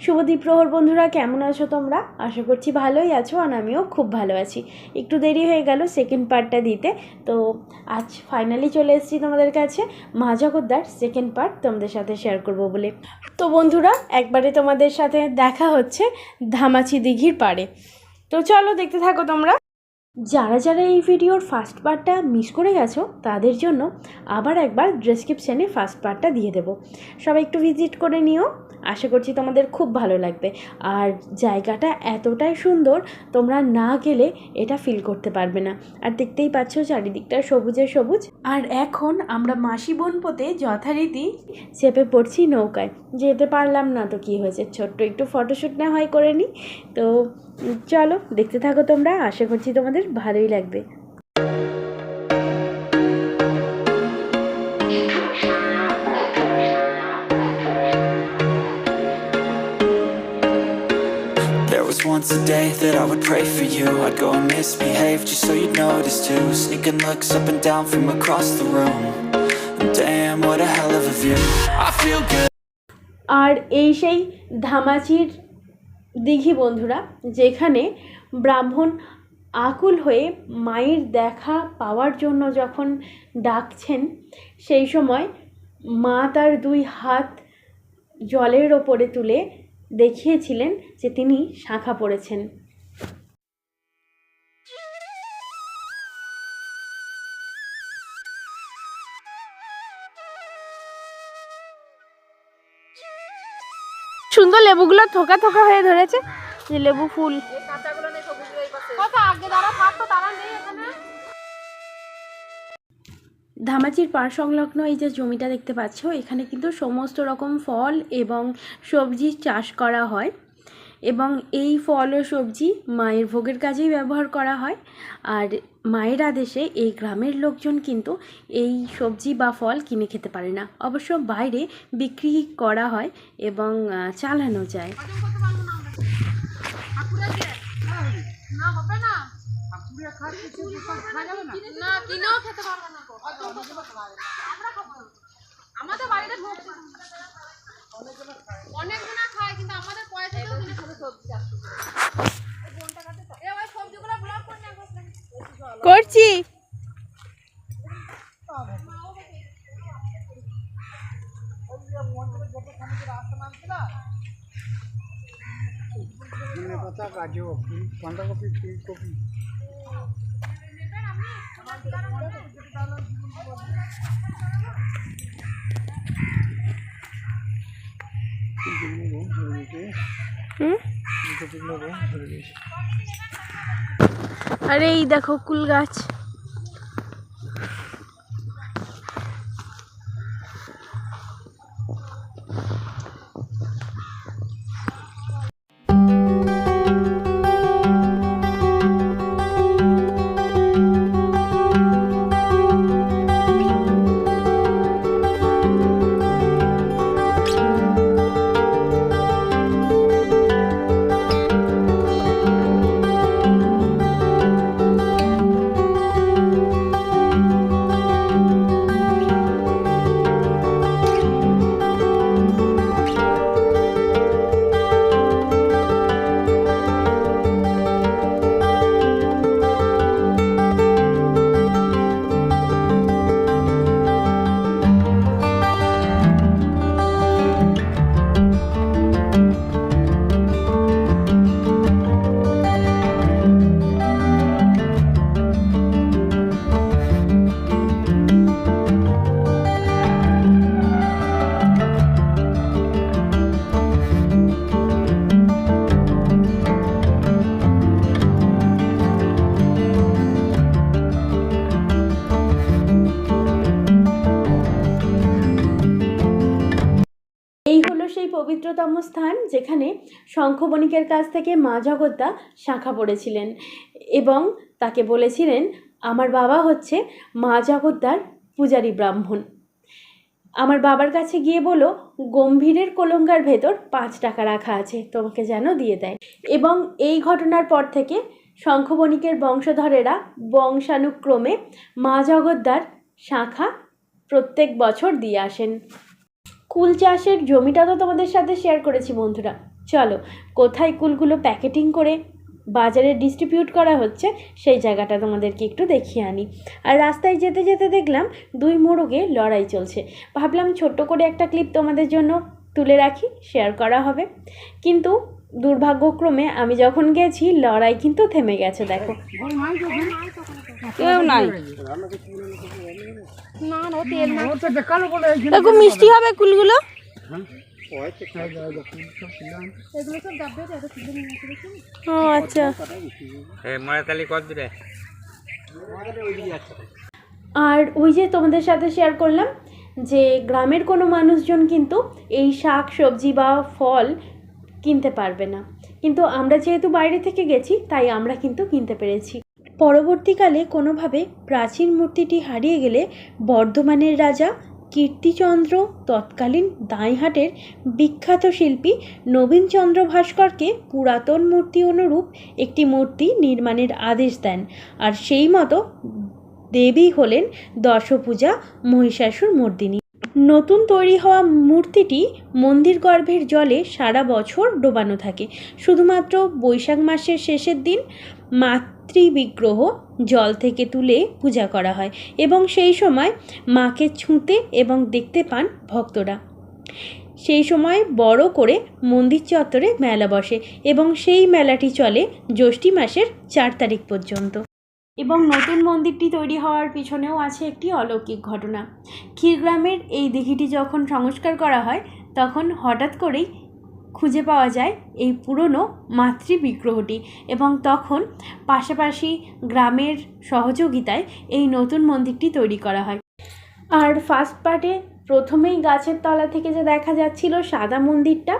শুভদীপ প্রহর, বন্ধুরা, কেমন আছো তোমরা? আশা করছি ভালোই আছো আর আমিও খুব ভালো আছি। একটু দেরি হয়ে গেল সেকেন্ড পার্টটা দিতে, তো আজ ফাইনালি চলে এসেছি তোমাদের কাছে মা জগদ্দার সেকেন্ড পার্ট তোমাদের সাথে শেয়ার করব বলে। তো বন্ধুরা, একবারে তোমাদের সাথে দেখা হচ্ছে ধামাচি দিঘির পাড়ে। তো চলো দেখতে থাকো তোমরা। যারা যারা এই ভিডিওর ফার্স্ট পার্টটা মিস করে গেছো, তাদের জন্য আবার একবার ডেসক্রিপশানে ফার্স্ট পার্টটা দিয়ে দেবো। সবাই একটু ভিজিট করে নিও। আশা করছি তোমাদের খুব ভালো লাগবে। আর জায়গাটা এতটাই সুন্দর, তোমরা না গেলে এটা ফিল করতে পারবে না। আর দেখতেই পাচ্ছ চারিদিকটা সবুজে সবুজ। আর এখন আমরা মাসি বোনপোতে যথারীতি চেপে পড়ছি নৌকায়। যেতে পারলাম না তো কি হয়েছে? ছোট্ট একটু ফটোশ্যুট না হয় করে নিই তো চলো, দেখতে থাকো তোমরা। আশা করছি তোমাদের ভালোই লাগবে। Was once a day that I would pray for you I'd go and misbehave just so you'd notice too Sneaking looks up and down from across the room damn, what a hell of a view I feel good আর এই সেই ধামাচির দিঘি বন্ধুরা যেখানে ব্রাহ্মণ আকুল হয়ে মায়ের দেখা পাওয়ার জন্য যখন ডাকছেন সেই সময় মা তার দুই হাত জলের ওপরে তুলে দেখিয়েছিলেন যে তিনি শাঁখা পড়েছেন। সুন্দর লেবুগুলো থোকা থোকা হয়ে ধরেছে। যে লেবু ফুল। কত আগে যারা থাকতো তারা নেই এখানে। ধামাচির পাড় সংলগ্ন এই যে জমিটা দেখতে পাচ্ছ, এখানে কিন্তু সমস্ত রকম ফল এবং সবজি চাষ করা হয় এবং এই ফল ও সবজি মায়ের ভোগের কাজেই ব্যবহার করা হয়। আর মায়ের আদেশে এই গ্রামের লোকজন কিন্তু এই সবজি বা ফল কিনে খেতে পারে না। অবশ্য বাইরে বিক্রি করা হয় এবং চালানো যায়। না। না না কিনেও খেতে পারবে না গো। আমরা খাব না। আমাদের বাড়িতে ঢুকছে খায় কিন্তু আমাদের পয়সা দিয়েও কিনে খাবে সবজি চাষ করে। এ ওই সবজিগুলো ব্লক করে নিয়ে আসবে। করছি পাতা গাজর ফুল বাঁধাকপি ফুলকপি আরে এই দেখো কুল গাছ। পবিত্রতম স্থান যেখানে শঙ্খবণিকের কাছ থেকে মা জগদ্দা শাখা পড়েছিলেন এবং তাকে বলেছিলেন, আমার বাবা হচ্ছে মা জগদ্দার পূজারী ব্রাহ্মণ। আমার বাবার কাছে গিয়ে বলো, গম্ভীরের কলঙ্কার ভেতর পাঁচ টাকা রাখা আছে, তোমাকে যেন দিয়ে দেয়। এবং এই ঘটনার পর থেকে শঙ্খবণিকের বংশধরেরা বংশানুক্রমে মা জগদ্দার শাখা প্রত্যেক বছর দিয়ে আসেন। কুল চাষের জমিটা তো তোমাদের সাথে শেয়ার করেছি বন্ধুরা। চলো, কোথায় কুলগুলো প্যাকেটিং করে বাজারে ডিস্ট্রিবিউট করা হচ্ছে, সেই জায়গাটা তোমাদেরকে একটু দেখিয়ে আনি। আর রাস্তায় যেতে যেতে দেখলাম দুই মোড়কে লড়াই চলছে। ভাবলাম ছোট্ট করে একটা ক্লিপ তোমাদের জন্য তুলে রাখি শেয়ার করা হবে। কিন্তু দুর্ভাগ্যক্রমে আমি যখন গেছি লড়াই কিন্তু থেমে গেছে দেখো। কেউ নাই। দেখো মিষ্টি হবে কুলগুলো? ও আচ্ছা। মারাতালি কত দূরে? আর ওই যে তোমাদের সাথে শেয়ার করলাম যে গ্রামের কোনো মানুষজন কিন্তু এই শাক সবজি বা ফল কিনতে পারবে না। কিন্তু আমরা যেহেতু বাইরে থেকে গেছি, তাই আমরা কিন্তু কিনতে পেরেছি। পরবর্তীকালে কোনোভাবে প্রাচীন মূর্তিটি হারিয়ে গেলে বর্ধমানের রাজা কীর্তিচন্দ্র, তৎকালীন দাঁইহাটের বিখ্যাত শিল্পী নবীনচন্দ্র ভাস্করকে পুরাতন মূর্তি অনুরূপ একটি মূর্তি নির্মাণের আদেশ দেন। আর সেই মতো দেবী হলেন দশপূজা মহিষাসুর মর্দিনী। নতুন তৈরি হওয়া মূর্তিটি মন্দির গর্ভের জলে সারা বছর ডোবানো থাকে। শুধুমাত্র বৈশাখ মাসের শেষের দিন মাতৃবিগ্রহ জল থেকে তুলে পূজা করা হয় এবং সেই সময় মাকে ছুঁতে এবং দেখতে পান ভক্তরা। সেই সময় বড় করে মন্দির চত্বরে মেলা বসে এবং সেই মেলাটি চলে জ্যৈষ্ঠী মাসের চার তারিখ পর্যন্ত। এবং নতুন মন্দিরটি তৈরি হওয়ার পিছনেও আছে একটি অলৌকিক ঘটনা। ক্ষীরগ্রামের এই দিঘিটি যখন সংস্কার করা হয়, তখন হঠাৎ করেই খুঁজে পাওয়া যায় এই পুরনো মাতৃ বিগ্রহটি এবং তখন পাশাপাশি গ্রামের সহযোগিতায় এই নতুন মন্দিরটি তৈরি করা হয়। আর ফার্স্ট পার্টে প্রথমেই গাছের তলা থেকে যে দেখা যাচ্ছিল সাদা মন্দিরটা,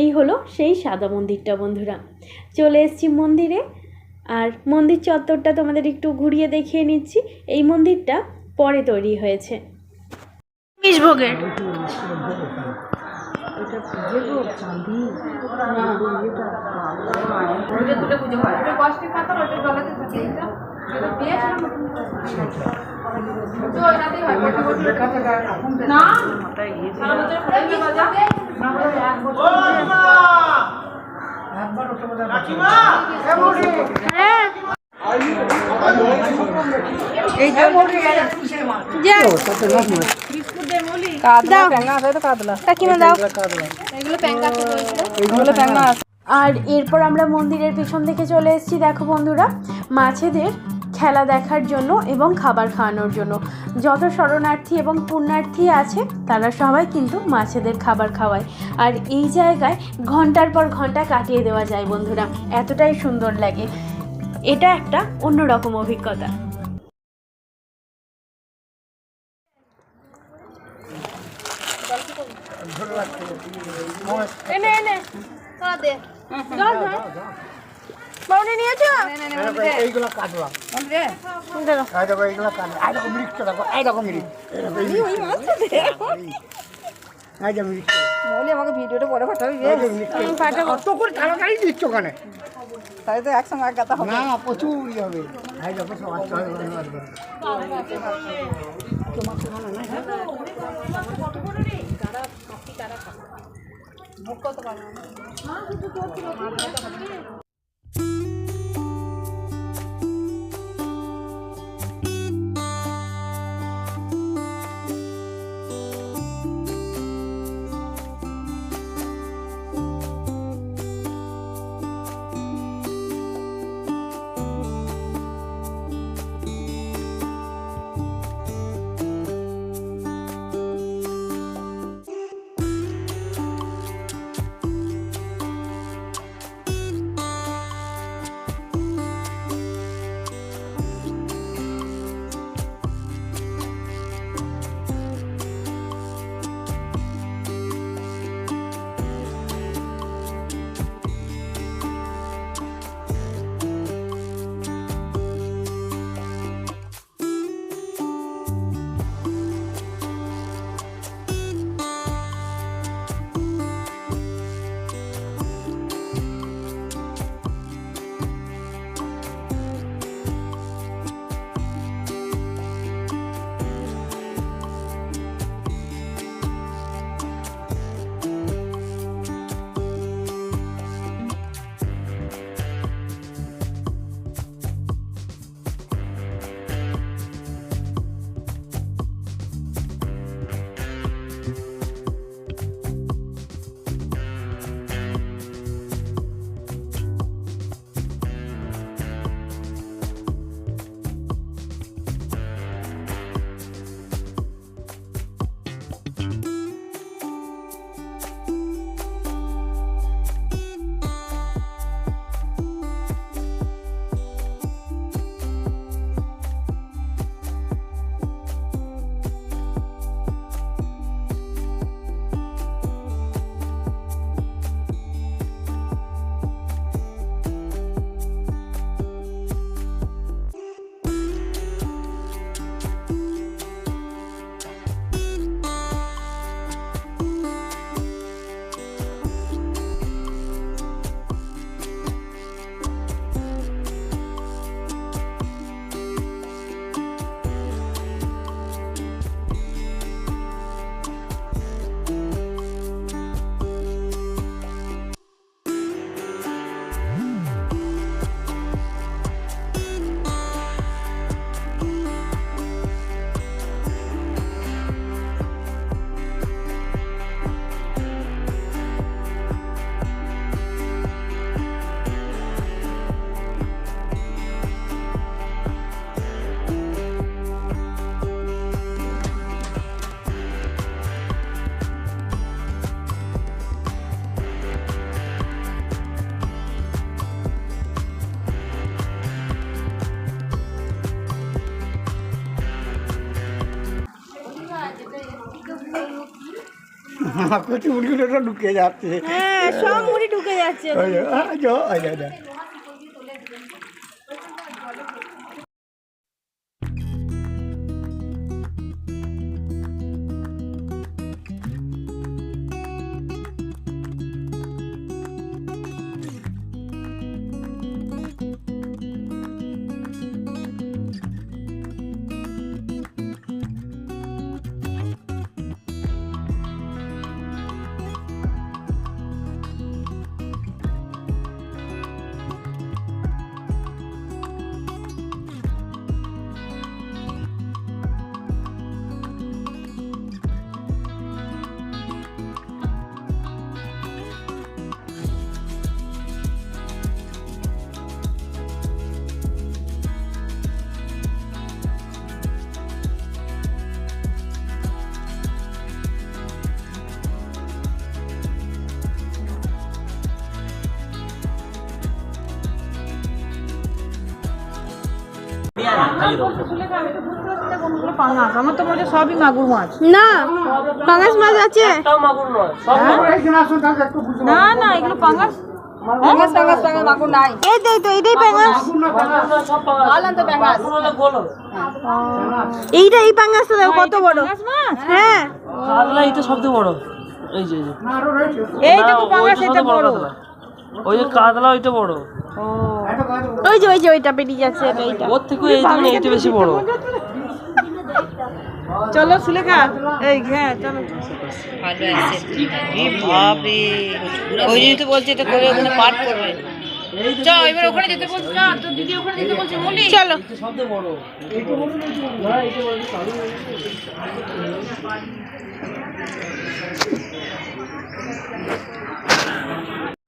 এই হলো সেই সাদা মন্দিরটা বন্ধুরা। চলে এসেছি মন্দিরে। আর মন্দির চত্বরটা তোমাদের একটু ঘুরিয়ে দেখিয়ে নিচ্ছি। এই মন্দিরটা পরে তৈরি হয়েছে। ভোগের। কাকিমা দাও এগুলো প্যাঙ্কা এগুলো প্যাঙ্কা আর এরপর আমরা মন্দিরের পিছন থেকে চলে এসেছি দেখো বন্ধুরা মাছেদের খেলা দেখার জন্য এবং খাবার খাওয়ানোর জন্য। যত শরণার্থী এবং পুণ্যার্থী আছে তারা সবাই কিন্তু মাছেদের খাবার খাওয়ায়। আর এই জায়গায় ঘণ্টার পর ঘণ্টা কাটিয়ে দেওয়া যায় বন্ধুরা। এতটাই সুন্দর লাগে। এটা একটা অন্যরকম অভিজ্ঞতা। এনে এনে। তোরা দে মাউনি নিয়েছো? এইগুলো কাটবা এই দেখো এইগুলো কাটবা এই দেখো দেখো দেখো মিরিচ এই মিরিচ আমাকে ভিডিওটা বড় কথা আমি ফাটা কত করে দিচ্ছ তো একসঙ্গে এক গাতা হবে। না হবে। দেখো সব তোমার না না যাচ্ছে ওই যে, ঢুকে যাচ্ছে ওই যে, ওই যে। পাঙাশ আমার তো মনে সবই মাগুর মাছ না পাঙাশ মাছ আছে। না না এগুলো পাঙাশ এইটা এই দেখো কত বড়। হ্যাঁ। এইটা সবথেকে বড়। এই যে এই যে। বড় ওই যে কাতলা ওইটা বড়। ওই যে ওই যে ওইটা পেরিয়ে যাচ্ছে এইটা ওর থেকে এই দেখুন এইটা বেশি বড়। চলো সুলেখা। এই হ্যাঁ চলো। বাপরে ওই জন্য তো বলছে এটা করে ওখানে পাঠ করবে। চল এবার ওখানে যেতে বলছি চল তোর দিদি ওখানে যেতে বলছে মলি চলো। সবথেকে বড় সামনে কই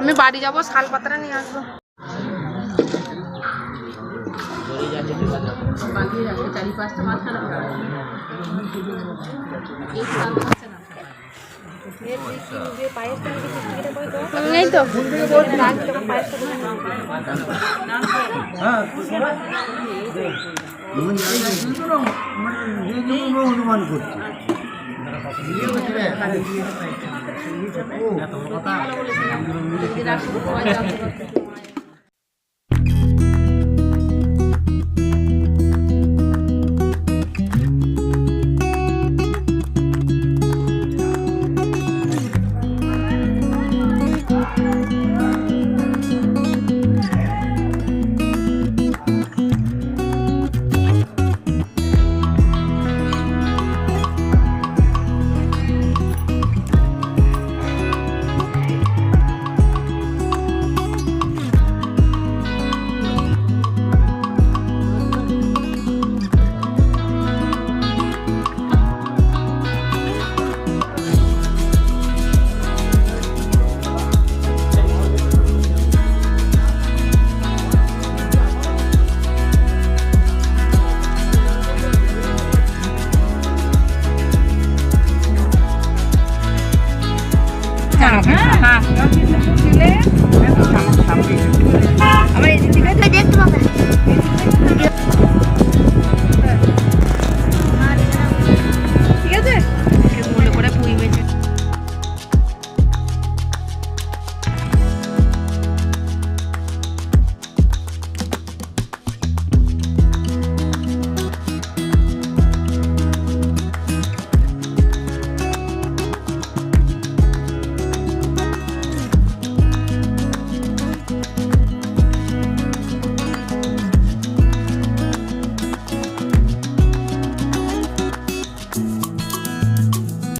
আমি বাড়ি যাব শাল পাতাটা নিয়ে আসব। এই তো। অনুমান করছি হ্যাঁ